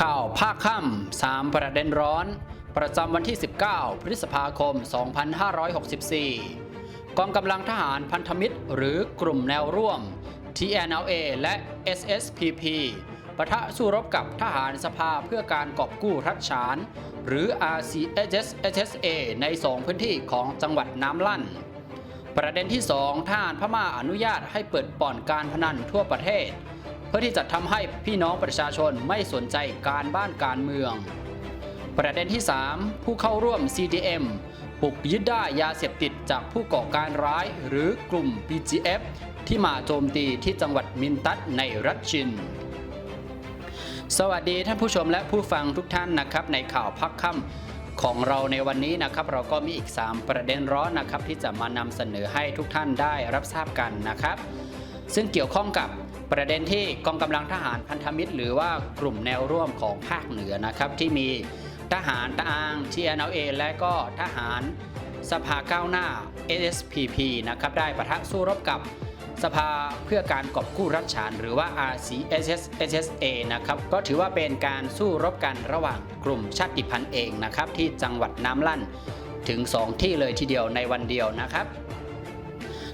ข่าวภาคค่ำสามประเด็นร้อน ประจำวันที่ 19 พฤษภาคม 2564 กองกำลังทหารพันธมิตร หรือกลุ่มแนวร่วม TNLA และ SSPP ปะทะสู้รบกับทหารสภาเพื่อการกอบกู้รัฐฉาน หรือ RCSS-SSA ใน 2 พื้นที่ของจังหวัดน้ำลั่น ประเด็นที่ 2ทหารพม่าอนุญาตให้เปิดบ่อนการพนันทั่วประเทศ เพื่อที่จะทำให้พี่น้องประชาชนไม่สนใจการบ้านการเมือง ประเด็นที่ 3 ผู้เข้าร่วม CDM ปลุกยึดได้ยาเสพติดจากผู้ก่อการร้ายหรือกลุ่ม PGF ที่มาโจมตีที่จังหวัดมินตัสในรัฐชิน สวัสดีท่านผู้ชมและผู้ฟังทุกท่านนะครับ ในข่าวพักค่ำของเราในวันนี้นะครับ เราก็มีอีก 3 ประเด็นร้อนนะครับ ที่จะมานำเสนอให้ทุกท่านได้รับทราบกันนะครับ ซึ่งเกี่ยวข้องกับ ประเด็นที่กองกำลังทหารพันธมิตร หรือว่ากลุ่มแนวร่วมของภาคเหนือนะครับที่มีทหารตะอาง TNLA และก็ทหารสภาก้าวหน้า SSPP นะครับได้ประทะสู้รบกับสภาเพื่อการกอบกู้รัฐฉานหรือว่า RCSS-SSA นะครับก็ถือว่าเป็นการสู้รบกันระหว่างกลุ่มชาติพันธุ์เองนะครับที่จังหวัดน้ำลั่นถึง 2 ที่เลยทีเดียวในวันเดียวนะครับ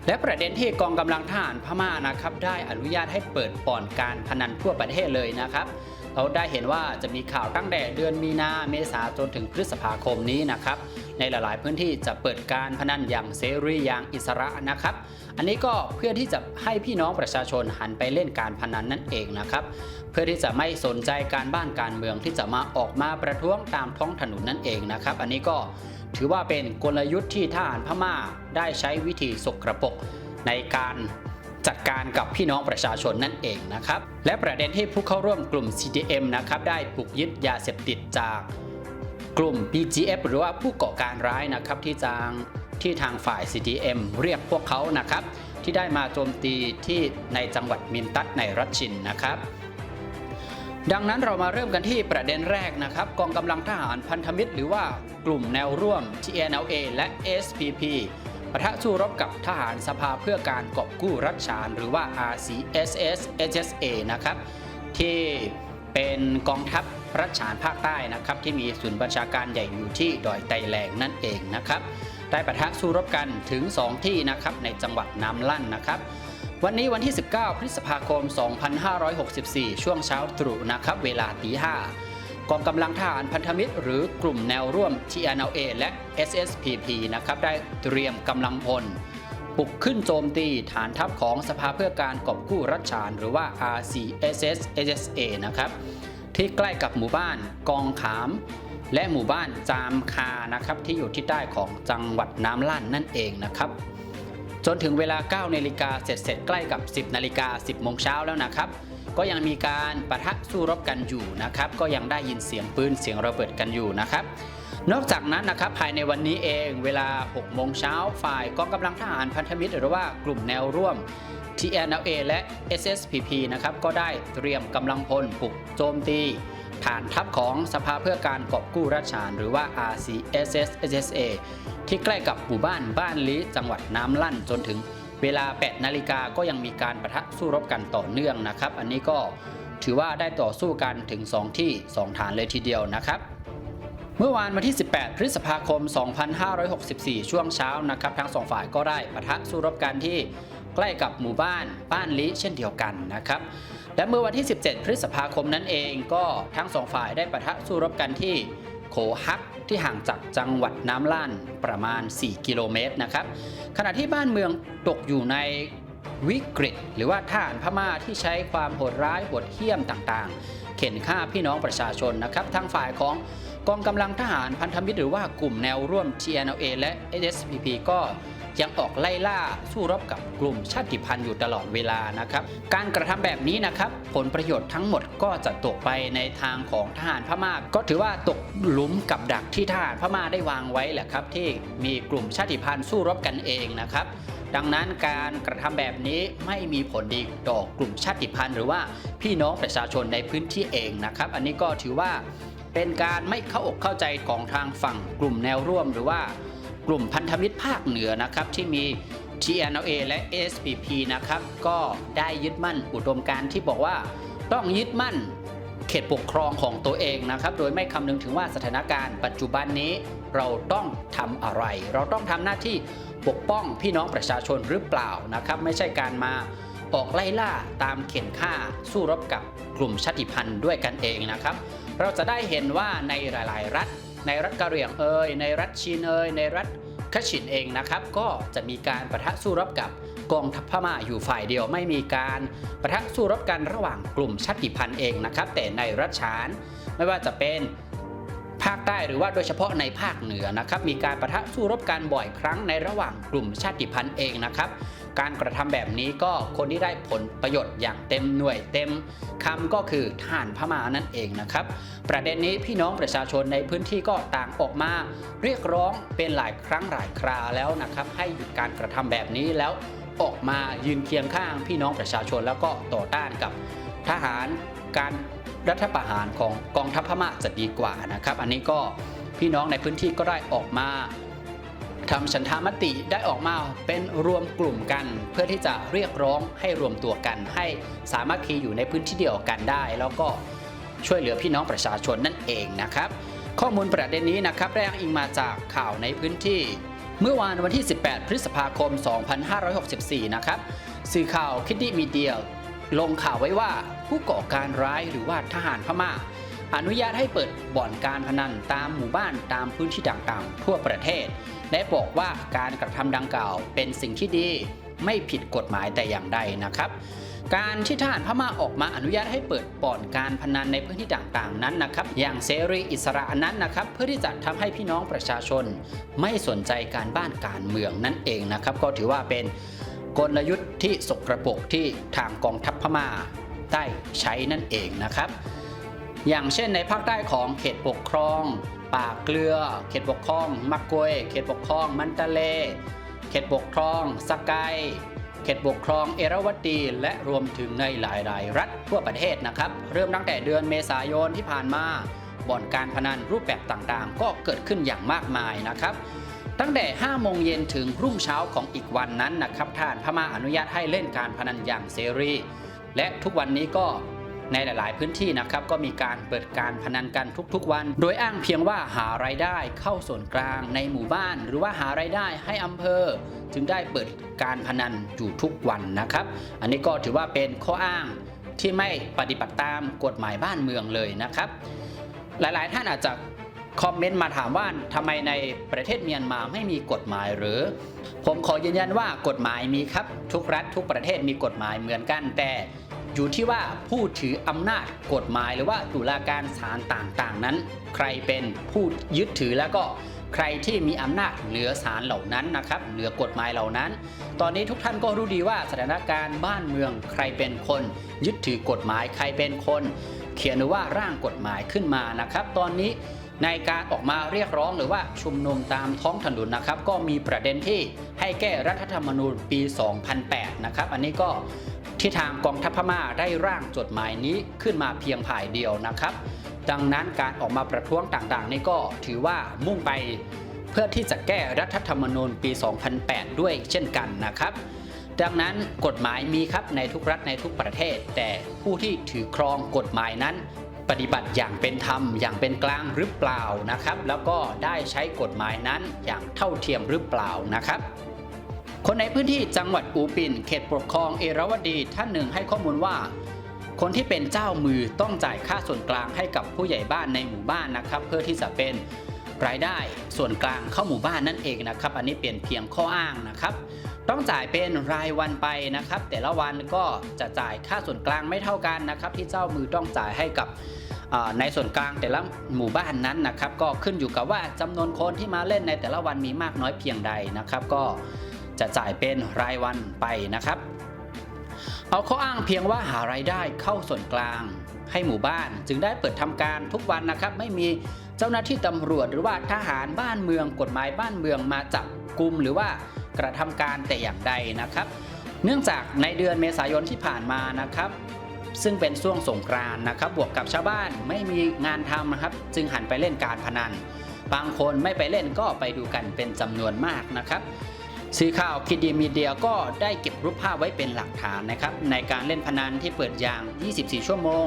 และประเด็นที่กองกำลังทหารพม่านะครับได้อนุญาตให้เปิดบ่อนการพนันทั่วประเทศเลยนะครับเราได้เห็นว่าจะมีข่าวตั้งแต่เดือนมีนาเมษาจนถึงพฤษภาคมนี้นะครับ ในหลาย ๆ พื้นที่จะเปิดการพนันอย่างเสรีอย่างอิสระนะครับ อันนี้ก็เพื่อที่จะให้พี่น้องประชาชนหันไปเล่นการพนันนั่นเองนะครับ เพื่อที่จะไม่สนใจการบ้านการเมืองที่จะมาออกมาประท้วงตามท้องถนนนั่นเองนะครับ อันนี้ก็ ถือว่าเป็นกลยุทธ์ที่ทหารพม่าได้ใช้วิธีสกรปรกในการจัดการกับพี่น้องประชาชนนั่นเองนะครับ และประเด็นที่ผู้เข้าร่วมกลุ่ม CDM นะครับได้ปลุกยึดยาเสพติดจากกลุ่ม BGF หรือว่าผู้ก่อการร้ายนะครับที่จางที่ทางฝ่าย CDM เรียกพวกเขานะครับ ที่ได้มาโจมตีที่ในจังหวัดมินตัสในรัฐชินนะครับ ดังนั้นเรามาเริ่มกันที่ประเด็นแรกนะครับ กองกำลังทหารพันธมิตร หรือว่ากลุ่มแนวร่วม TNLA และ SPP ปะทะสู้รบกับทหารสภาเพื่อการกอบกู้รัฐฉานหรือว่า RCSS-SSA นะครับที่เป็นกองทัพรัฐฉานภาคใต้นะครับ ที่มีศูนย์บัญชาการใหญ่อยู่ที่ดอยไตแหลงนั่นเองนะครับ ได้ปะทะสู้รบกันถึง 2 ที่นะครับในจังหวัดน้ำลั่นนะครับ วันนี้วันที่ 19 พฤษภาคม 2564 ช่วงเช้าตรู่นะครับเวลาตีห้ากองกำลังทหารพันธมิตร หรือกลุ่มแนวร่วม TNLA และ SSPP นะครับได้เตรียมกำลังพลบุกขึ้นโจมตีฐานทัพของสภาเพื่อการกอบกู้รัฐฉานหรือว่า RCSS-SSA นะครับที่ใกล้กับหมู่บ้านกองขาม และหมู่บ้านจามคานะครับที่อยู่ที่ใต้ของจังหวัดน้ำลั่นนั่นเองนะครับ จนถึงเวลา9นาฬิกาเสร็จเสร็จใกล้กับ 10นาฬิกา10โมงเช้าแล้วนะครับ ก็ยังมีการปะทะสู้รบกันอยู่นะครับ ก็ยังได้ยินเสียงปืนเสียงระเบิดกันอยู่นะครับนอกจากนั้นนะครับภายในวันนี้เองเวลา 6 โมงเช้าฝ่ายกองกำลังทหารพันธมิตร หรือว่ากลุ่มแนวร่วม TNLA และ SSPP นะครับก็ได้เตรียมกำลังพลบุกโจมตี ฐานทัพของสภาเพื่อการกอบกู้ราชฉานหรือว่า RCSSSA ที่ใกล้กับหมู่บ้านบ้านลีจังหวัดน้ำลั่นจนถึงเวลา 8 นาฬิกาก็ยังมีการประทะสู้รบกันต่อเนื่องนะครับ อันนี้ก็ถือว่าได้ต่อสู้กันถึง 2 ที่ 2 ฐานเลยทีเดียวนะครับ เมื่อวานวันที่ 18 พฤษภาคม 2564 ช่วงเช้านะครับ ทั้งสองฝ่ายก็ได้ประทะสู้รบกันที่ใกล้กับหมู่บ้านบ้านลิเช่นเดียวกันนะครับ และเมื่อวันที่ 17 พฤษภาคมนั้นเองก็ทั้งสองฝ่ายได้ปะทะสู้รบกันที่โขฮักที่ห่างจากจังหวัดน้ำล่านประมาณ 4 กิโลเมตรนะครับ ขณะที่บ้านเมืองตกอยู่ในวิกฤต หรือว่าทหารพม่าที่ใช้ความโหดร้ายโหดเหี้ยมต่างๆ เข็นฆ่าพี่น้องประชาชนนะครับทางฝ่ายของกองกำลังทหารพันธมิตรหรือว่ากลุ่มแนวร่วม TNLA และ SSPP ก็ ยังออกไล่ล่าสู้รบกับกลุ่มชาติพันธุ์อยู่ตลอดเวลานะครับ การกระทำแบบนี้นะครับ ผลประโยชน์ทั้งหมดก็จะตกไปในทางของทหารพม่าก็ถือว่าตกหลุมกับดักที่ทหารพม่าได้วางไว้แหละครับที่มีกลุ่มชาติพันธุ์สู้รบกันเองนะครับดังนั้นการกระทำแบบนี้ไม่มีผลดีต่อกลุ่มชาติพันธุ์ หรือว่าพี่น้องประชาชนในพื้นที่เองนะครับ อันนี้ก็ถือว่าเป็นการไม่เข้าอกเข้าใจของทางฝั่งกลุ่มแนวร่วมหรือว่า กลุ่มพันธมิตรภาคเหนือนะครับที่มี TNLA และ SPP นะครับก็ได้ยึดมั่นอุดมการณ์ที่บอกว่าต้องยึดมั่นเขตปกครองของตัวเองนะครับ โดยไม่คำนึงถึงว่าสถานการณ์ปัจจุบันนี้เราต้องทำอะไร เราต้องทำหน้าที่ปกป้องพี่น้องประชาชนหรือเปล่านะครับ ไม่ใช่การมาออกไล่ล่าตามเข็นฆ่าสู้รบกับกลุ่มชาติพันธุ์ด้วยกันเองนะครับ เราจะได้เห็นว่าในหลาย ๆ รัฐ ในรัฐกะเหรี่ยงเอยในรัฐชีนเอยในรัฐคชินเองนะครับ ก็จะมีการประทะสู้รบกับกองทัพพม่าอยู่ฝ่ายเดียวไม่มีการประทะสู้รบกันระหว่างกลุ่มชาติพันธุ์เองนะครับ แต่ในรัฐฉานไม่ว่าจะเป็นภาคใต้หรือว่าโดยเฉพาะในภาคเหนือนะครับ มีการประทะสู้รบกันบ่อยครั้งในระหว่างกลุ่มชาติพันธุ์เองนะครับ การกระทำแบบนี้ก็คนที่ได้ผลประโยชน์อย่างเต็มหน่วยเต็มคำก็คือทหารพม่านั่นเองนะครับ ประเด็นนี้พี่น้องประชาชนในพื้นที่ก็ต่างออกมา เรียกร้องเป็นหลายครั้งหลายคราแล้วนะครับ ให้หยุดการกระทำแบบนี้แล้วออกมายืนเคียงข้างพี่น้องประชาชนแล้วก็ต่อต้านกับทหารการรัฐประหารของกองทัพพม่าจะดีกว่านะครับ อันนี้ก็พี่น้องในพื้นที่ก็ได้ออกมา ทำฉันทามติได้ออกมาเป็นรวมกลุ่มกัน เพื่อที่จะเรียกร้องให้รวมตัวกัน ให้สามัคคีอยู่ในพื้นที่เดียวกันได้ แล้วก็ช่วยเหลือพี่น้องประชาชนนั่นเองนะครับ ข้อมูลประเด็นนี้นะครับได้งอิงมาจากข่าวในพื้นที่ เมื่อวานวันที่ 18 พฤษภาคม 2564 นะครับสื่อข่าวคิดดีมีเดียลงข่าวไว้ว่าผู้ก่อการร้ายหรือว่าทหารพม่า อนุญาตให้เปิดบ่อนการพนันตามหมู่บ้านตามพื้นที่ต่างๆ ทั่วประเทศ และบอกว่าการกระทำดังกล่าวเป็นสิ่งที่ดี ไม่ผิดกฎหมายแต่อย่างใดนะครับ การที่ทหารพม่าออกมาอนุญาตให้เปิดบ่อนการพนันในพื้นที่ต่างๆนั้นนะครับ อย่างเสรีอิสระนั้นนะครับ เพื่อที่จะทำให้พี่น้องประชาชน ไม่สนใจการบ้านการเมืองนั่นเองนะครับ ก็ถือว่าเป็นกลยุทธ์ที่สกรปรกที่ทางกองทัพพม่าได้ใช้นั่นเองนะครับ อย่างเช่นในภาคใต้ของเขตปกครอง ป่าเกลือ เขตปกครองมักกวย เขตปกครองมันตะเล เขตปกครองสกายเขตปกครองเอราวัตตีและรวมถึงในหลาย ๆ รัฐทั่วประเทศนะครับ เริ่มตั้งแต่เดือนเมษายนที่ผ่านมาบ่อนการพนันรูปแบบต่างๆ ก็เกิดขึ้นอย่างมากมายนะครับ ตั้งแต่ 5 โมงเย็นถึงรุ่งเช้าของอีกวันนั้นนะครับท่านพม่าอนุญาตให้เล่นการพนันอย่างเสรี และทุกวันนี้ก็ ในหลาย ๆ พื้นที่นะครับก็มีการเปิดการพนันกันทุก ๆ วัน โดยอ้างเพียงว่าหารายได้เข้าส่วนกลางในหมู่บ้าน หรือว่าหารายได้ให้อำเภอ จึงได้เปิดการพนันอยู่ทุกวันนะครับ อันนี้ก็ถือว่าเป็นข้ออ้างที่ไม่ปฏิบัติตามกฎหมายบ้านเมืองเลยนะครับ หลาย ๆ ท่านอาจจะคอมเมนต์มาถามว่าทำไมในประเทศเมียนมาไม่มีกฎหมายหรือ ผมขอยืนยันว่ากฎหมายมีครับ ทุกรัฐทุกประเทศมีกฎหมายเหมือนกันแต่ อยู่ที่ว่าผู้ถืออำนาจกฎหมายหรือว่าตุลาการศาลต่างๆ นั้น ใครเป็นผู้ยึดถือแล้วก็ใครที่มีอำนาจเหนือศาลเหล่านั้นนะครับเหนือกฎหมายเหล่านั้น ตอนนี้ทุกท่านก็รู้ดีว่าสถานการณ์บ้านเมือง ใครเป็นคนยึดถือกฎหมาย ใครเป็นคน เขียนหรือว่าร่างกฎหมายขึ้นมานะครับ ตอนนี้ในการออกมาเรียกร้องหรือว่าชุมนุมตามท้องถนนนะครับ ก็มีประเด็นที่ให้แก้รัฐธรรมนูญปี 2008 นะครับ อันนี้ก็ ที่ทางกองทัพพม่าได้ร่างจดหมายนี้ขึ้นมาเพียงผ่ายเดียวนะครับ ดังนั้นการออกมาประท้วงต่างๆ นี่ก็ถือว่ามุ่งไปเพื่อที่จะแก้รัฐธรรมนูญปี 2008 ด้วยเช่นกันนะครับ ดังนั้นกฎหมายมีครับในทุกรัฐในทุกประเทศ แต่ผู้ที่ถือครองกฎหมายนั้นปฏิบัติอย่างเป็นธรรมอย่างเป็นกลางหรือเปล่านะครับ แล้วก็ได้ใช้กฎหมายนั้นอย่างเท่าเทียมหรือเปล่านะครับ คนในพื้นที่จังหวัดอูปินเขตปกครองเอราวดีท่านหนึ่งให้ข้อมูลว่า คนที่เป็นเจ้ามือต้องจ่ายค่าส่วนกลางให้กับผู้ใหญ่บ้านในหมู่บ้านนะครับ เพื่อที่จะเป็นรายได้ส่วนกลางเข้าหมู่บ้านนั่นเองนะครับ อันนี้เปลี่ยนเพียงข้ออ้างนะครับ ต้องจ่ายเป็นรายวันไปนะครับ แต่ละวันก็จะจ่ายค่าส่วนกลางไม่เท่ากันนะครับ ที่เจ้ามือต้องจ่ายให้กับในส่วนกลางแต่ละหมู่บ้านนั้นนะครับ ก็ขึ้นอยู่กับว่าจำนวนคนที่มาเล่นในแต่ละวันมีมากน้อยเพียงใดนะครับ ก็ จะจ่ายเป็นรายวันไปนะครับ เอาข้ออ้างเพียงว่าหารายได้เข้าส่วนกลาง ให้หมู่บ้านจึงได้เปิดทำการทุกวันนะครับ ไม่มีเจ้าหน้าที่ตำรวจหรือว่าทหารบ้านเมืองกฎหมายบ้านเมืองมาจับกลุ่มหรือว่ากระทำการแต่อย่างใดนะครับ เนื่องจากในเดือนเมษายนที่ผ่านมานะครับซึ่งเป็นช่วงสงกรานนะครับ บวกกับชาวบ้านไม่มีงานทำนะครับ จึงหันไปเล่นการพนัน บางคนไม่ไปเล่นก็ไปดูกันเป็นจำนวนมากนะครับ สื่อข่าวคิดดีมีเดียก็ได้เก็บรูปภาพไว้เป็นหลักฐานนะครับในการเล่นพนันที่เปิดยาง 24 ชั่วโมง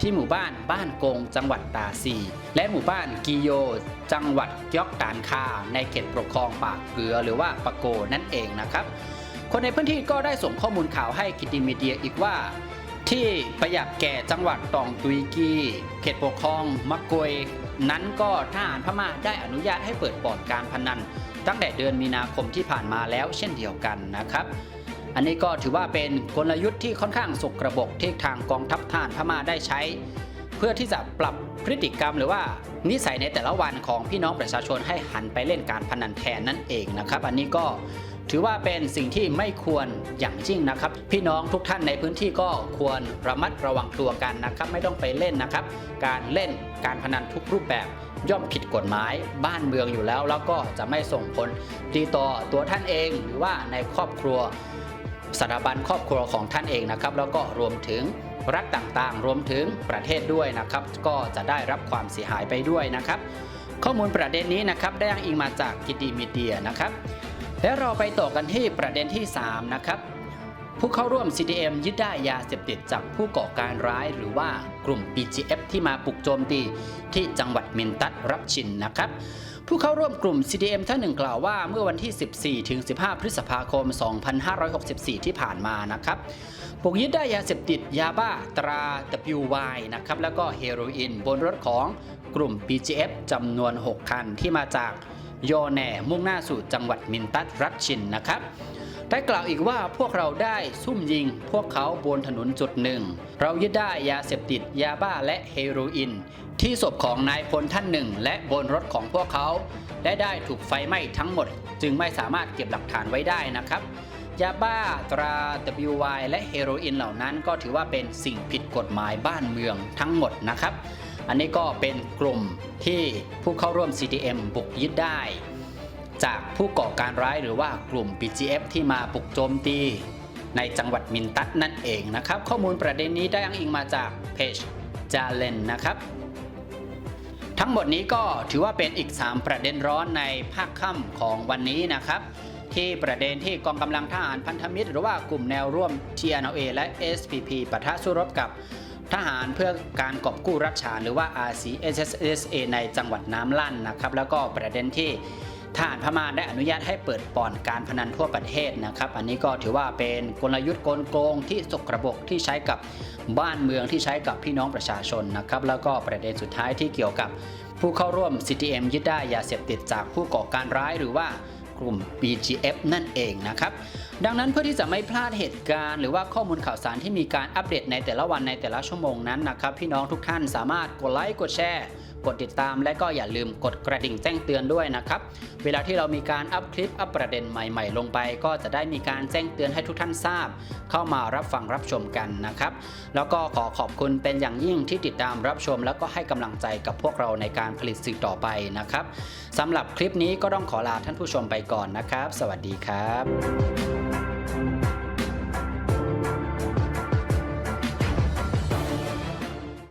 ที่หมู่บ้านบ้านกง จังหวัดตาซี และหมู่บ้านกิโย จังหวัดยอกตานคา ในเขตปกครองปากเกลือหรือว่าปะโกนั่นเองนะครับ คนในพื้นที่ก็ได้ส่งข้อมูลข่าวให้กิติมีเดียอีกว่า ที่ประหยัดแก่จังหวัดตองตุยกีเขตปกครองมะกวยนั้นก็ทหารพม่าได้อนุญาตให้เปิดบ่อนการพนัน ตั้งแต่เดือนมีนาคมที่ผ่านมาแล้วเช่นเดียวกันนะครับ อันนี้ก็ถือว่าเป็นกลยุทธ์ที่ค่อนข้างสกระบกที่ทางกองทัพทหารพม่าได้ใช้ เพื่อที่จะปรับพฤติกรรมหรือว่านิสัยในแต่ละวันของพี่น้องประชาชนให้หันไปเล่นการพนันแทนนั่นเองนะครับ อันนี้ก็ถือว่าเป็นสิ่งที่ไม่ควรอย่างยิ่งนะครับ พี่น้องทุกท่านในพื้นที่ก็ควรระมัดระวังตัวกันนะครับ ไม่ต้องไปเล่นนะครับ การเล่นการพนันทุกรูปแบบ ย่อมผิดกฎหมายบ้านเมืองอยู่แล้ว แล้วก็จะไม่ส่งผลดีต่อตัวท่านเอง หรือว่าในครอบครัวสถาบันครอบครัวของท่านเองนะครับ แล้วก็รวมถึงรัฐต่างๆ รวมถึงประเทศด้วยนะครับ ก็จะได้รับความเสียหายไปด้วยนะครับ ข้อมูลประเด็นนี้นะครับได้อ้างอิงมาจากกิติมีเดียนะครับ แล้วเราไปต่อกันที่ประเด็นที่ 3 นะครับ ผู้เข้าร่วม CDM ยึดได้ยาเสพติดจากผู้ก่อการร้ายหรือว่ากลุ่ม BGF ที่มาปลุกโจมตีที่จังหวัดมินตัดรับชินนะครับผู้เข้าร่วมกลุ่ม CDM ท่านหนึ่งกล่าวว่าเมื่อวันที่ 14 ถึง 15 พฤษภาคม 2564 ที่ผ่านมานะครับปลุกยึดได้ยาเสพติดยาบ้าตรา WY นะครับ แล้วก็เฮโรอีนบนรถของกลุ่ม BGF จำนวน 6 คันที่มาจากโยแน่มุ่งหน้าสู่จังหวัดมินตัดรัชชินนะครับ ได้กล่าวอีกว่าพวกเราได้ซุ่มยิง พวกเขาบนถนนจุดหนึ่ง เรายึดได้ยาเสพติดยาบ้าและเฮโรอีนที่ศพของนายพลท่านหนึ่ง และบนรถของพวกเขาและได้ถูกไฟไหม้ทั้งหมด จึงไม่สามารถเก็บหลักฐานไว้ได้นะครับยาบ้าตรา WY และเฮโรอีนเหล่านั้นก็ถือว่าเป็นสิ่งผิดกฎหมายบ้านเมืองทั้งหมดนะครับ อันนี้ก็เป็นกลุ่มที่ผู้เข้าร่วม CDM บุกยึดได้ จากผู้ก่อการร้ายหรือว่ากลุ่ม BGF ที่มาปลุกโจมตีในจังหวัดมินตัดนั่นเองนะครับ ข้อมูลประเด็นนี้ได้อ้างอิงมาจากเพจจาเลนนะครับ ทั้งหมดนี้ก็ถือว่าเป็นอีก 3 ประเด็นร้อนในภาคค่ำของวันนี้นะครับ ที่ประเด็นที่กองกำลังทหารพันธมิตร หรือว่ากลุ่มแนวร่วม TNA และ SPP ปะทะสู้รบกับทหารเพื่อการกอบกู้รัชฉานหรือว่า RCSSA ในจังหวัดน้ำลั่นนะครับ แล้วก็ประเด็นที่ ทหารพม่าได้อนุญาตให้เปิดบ่อนการพนันทั่วประเทศนะครับ อันนี้ก็ถือว่าเป็นกลยุทธ์กลโกงที่สกระบกที่ใช้กับบ้านเมืองที่ใช้กับพี่น้องประชาชนนะครับแล้วก็ประเด็นสุดท้ายที่เกี่ยวกับผู้เข้าร่วม CTM ยึดได้ยาเสพติดจากผู้ก่อการร้ายหรือว่ากลุ่ม BGF นั่นเองนะครับ ดังนั้นเพื่อที่จะไม่พลาดเหตุการณ์ หรือว่าข้อมูลข่าวสารที่มีการอัปเดตในแต่ละวันในแต่ละชั่วโมงนั้นนะครับ พี่น้องทุกท่านสามารถกดไลค์กดแชร์ กดติดตามและก็อย่าลืมกดกระดิ่งแจ้งเตือนด้วยนะครับ เวลาที่เรามีการอัพคลิปอัพประเด็นใหม่ ๆ ลงไป ก็จะได้มีการแจ้งเตือนให้ทุกท่านทราบ เข้ามารับฟังรับชมกันนะครับ แล้วก็ขอขอบคุณเป็นอย่างยิ่งที่ติดตามรับชม แล้วก็ให้กำลังใจกับพวกเราในการผลิตสื่อต่อไปนะครับสำหรับคลิปนี้ก็ต้องขอลาท่านผู้ชมไปก่อนนะครับ สวัสดีครับ